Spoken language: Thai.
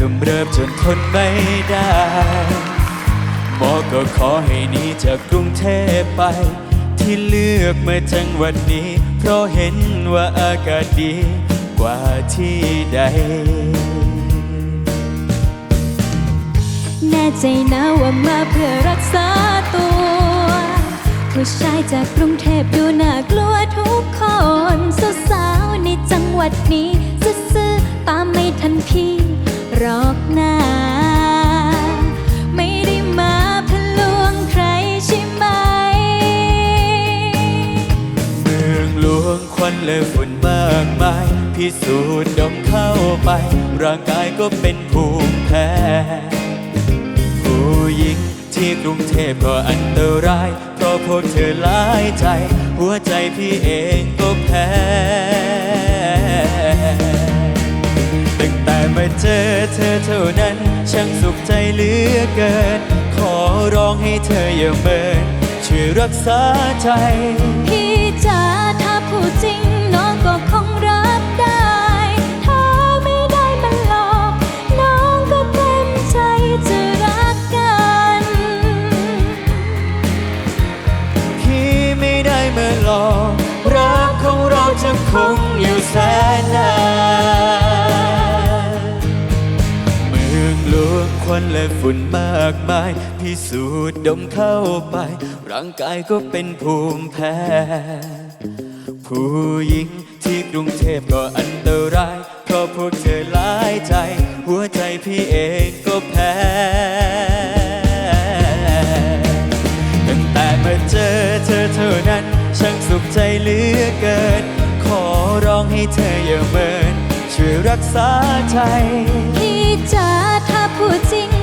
กำเริบจนทนไม่ได้หมอก็ขอให้หนีจากกรุงเทพไป ที่เลือกมาจังหวัดนี้ เพราะเห็นว่าอากาศดีกว่าที่ใด แน่ใจนะว่ามาเพื่อรักษาตัว ผู้ชายจากกรุงเทพดูน่ากลัวทุกคนสาวๆในจังหวัดนี้ ซื่อๆตามไม่ทันพี่ ฝุ่นมากมาย พิสูจน์ดมเข้าไป ร่างกายก็เป็นภูมิแพ้ ผู้หญิงที่กรุงเทพก็อันตราย เพราะพวกเธอหลายใจ หัวใจพี่เองก็แพ้ตั้งแต่มาเจอเธอเท่านั้น ช่างสุขใจเหลือเกิน ขอร้องให้เธออย่าเมินช่วยรักษาใจ พี่จ๋าถ้าพูดจริงน้อง ก็คงรับได้ ถ้าไม่ได้มันหลอก น้องก็เต็มใจจะรักกัน พี่ไม่ได้มาหลอกรักของเราจะคงอยู่แสนนานเมืองหลวงควันและฝุ่นมากมาย พิสูจน์ดมเข้าไป ร่างกายก็เป็นภูมิแพ้ ผู้หญิงที่กรุงเทพก็อันตรายเพราะพวกเธอหลายใจ หัวใจพี่เองก็แพ้ตั้งแต่มาเจอเธอเท่านั้น ช่างสุขใจเหลือเกิน ขอร้องให้เธออย่าเมินช่วยรักษาใจ พี่จ๋าถ้าพูดจริง